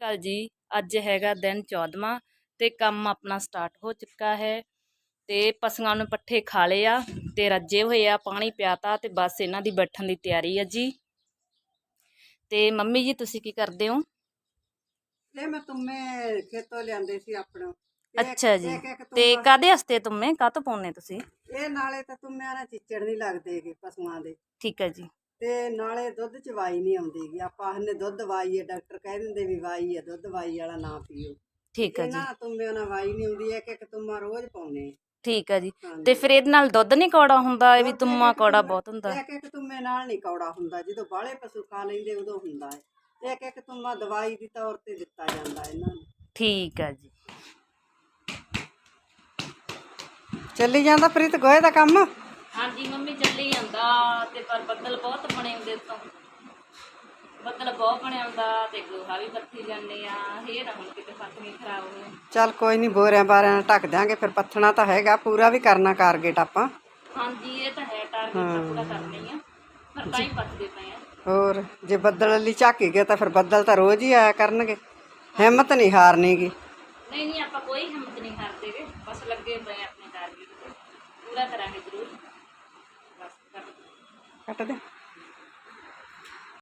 ਕੱਲ ਜੀ ਅੱਜ ਹੈਗਾ ਦਿਨ 14ਵਾਂ ਤੇ ਕੰਮ ਆਪਣਾ ਸਟਾਰਟ ਹੋ ਚੁੱਕਾ ਹੈ ਤੇ ਪਸ਼ੂਆਂ ਨੂੰ ਪੱਠੇ ਖਾ ਲਏ ਆ ਤੇ ਰੱਜੇ ਹੋਏ ਆ ਪਾਣੀ ਪਿਆਤਾ ਤੇ ਬਸ ਇਹਨਾਂ ਦੀ ਬੈਠਣ ਦੀ ਤਿਆਰੀ ਆ ਜੀ। ਤੇ ਮੰਮੀ ਜੀ ਤੁਸੀਂ ਕੀ ਕਰਦੇ ਹੋ? ਇਹ ਮੈਂ ਤੁਮੇ ਖੇਤੋਂ ਲਿਆਂਦੇ ਸੀ ਆਪਣਾ। ਤੇ ਅੱਛਾ ਜੀ। ਤੇ ਕਾਦੇ ਹਸਤੇ ਤੁਮੇ? ਕਾਹਤੋਂ ਪਾਉਨੇ ਤੁਸੀਂ? ਇਹ ਨਾਲੇ ਤਾਂ ਤੁਮਿਆਂ ਨਾਲ ਚਿੱਚੜ ਨਹੀਂ ਲੱਗਦੇਗੇ ਪਸ਼ੂਆਂ ਦੇ। ਠੀਕ ਹੈ ਜੀ। ਤੇ ਨਾਲੇ ਦੁੱਧ ਚ ਵਾਈ ਨਹੀਂ ਆਉਂਦੀਗੀ ਆਪਾਂ ਹਨੇ ਦੁੱਧ ਵਾਈ ਹੈ ਡਾਕਟਰ ਕਹਿ ਦਿੰਦੇ ਵੀ ਵਾਈ ਹੈ ਦੁੱਧ ਵਾਈ ਵਾਲਾ ਨਾ ਪੀਓ। ਠੀਕ ਹੈ ਜੀ। ਇਹਨਾਂ ਤੁਮਿਆਂ ਨਾਲ ਵਾਈ ਨਹੀਂ ਆਉਂਦੀ ਇੱਕ ਇੱਕ ਤੁਮਾ ਰੋਜ਼ ਪਾਉਨੇ ਠੀਕ ਹੈ ਜੀ। ਤੇ ਫਿਰ ਇਹਦੇ ਨਾਲ ਦੁੱਧ ਨਹੀਂ ਕੌੜਾ ਹੁੰਦਾ ਇਹ ਵੀ ਤੁਮਾ ਕੌੜਾ ਬਹੁਤ ਹੁੰਦਾ। ਇੱਕ ਇੱਕ ਤੁਮੇ ਨਾਲ ਨਹੀਂ ਕੌੜਾ ਹੁੰਦਾ ਜਦੋਂ ਬਾਹਲੇ ਪਸ਼ੂ ਖਾ ਲੈਂਦੇ ਉਦੋਂ ਹੁੰਦਾ ਹੈ ਇੱਕ ਇੱਕ ਤੁਮਾ ਦਵਾਈ ਦੀ ਤੌਰ ਤੇ ਦਿੱਤਾ ਜਾਂਦਾ ਇਹਨਾਂ ਨੂੰ। ਠੀਕ ਹੈ ਜੀ। ਚੱਲੀ ਜਾਂਦਾ ਪ੍ਰੀਤ ਗੋਏ ਦਾ ਕੰਮ? ਹਾਂਜੀ ਮੰਮੀ ਚੱਲੀ ਜਾਂਦਾ ਤੇ ਪਰ ਬੱਦਲ ਬਹੁਤ ਬਣੇ ਹੁੰਦੇ ਤੋਂ ਬੱਦਲ ਬਹੁਤ ਬਣਿਆ ਹੁੰਦਾ ਤੇ ਗੋਹਾ ਵੀ ਪੱਥੀ ਜਾਂਦੇ ਆ ਨਾ ਹੁਣ ਕਿਤੇ ਨਹੀਂ ਖਰਾਬ ਹੋਵੇ ਚੱਲ ਕੋਈ ਨਹੀਂ ਬੋਰਿਆਂ ਬਾਰਿਆਂ ਨਾਲ ਢੱਕ ਦਿਆਂਗੇ ਫਿਰ ਪੱਥਣਾ ਤਾਂ ਹੈਗਾ ਪੂਰਾ ਵੀ ਕਰਨਾ ਕਾਰਗੇਟ ਆਪਾਂ। ਹਾਂਜੀ ਇਹ ਤਾਂ ਹੈ ਟਾਰਗੇਟ ਤਾਂ ਪੂਰਾ ਕਰਨਾ ਹੀ ਆ ਪਰ ਤਾਂ ਹੀ ਪੱਥਦੇ ਪਏ ਆ। ਹੋਰ ਜੇ ਬੱਦਲ ਲਈ ਝਾਕੀ ਗਏ ਤਾਂ ਫਿਰ ਬੱਦਲ ਤਾਂ ਰੋਜ਼ ਹੀ ਆਇਆ ਕਰਨਗੇ ਹਿੰਮਤ ਨਹੀਂ ਹਾਰਨੀਗੀ। ਨਹੀਂ ਨਹੀਂ ਆਪਾਂ ਕੋਈ ਹਿੰਮਤ ਨਹੀਂ ਹਾਰਦੇਗੇ ਬਸ ਲੱਗੇ ਪਏ ਆਪਣੇ ਟਾਰਗੇਟ ਪੂਰਾ ਕਰਾਂਗੇ ਜ਼ਰੂਰ ਬਸ ਕਰ ਕੱਟ ਦੇ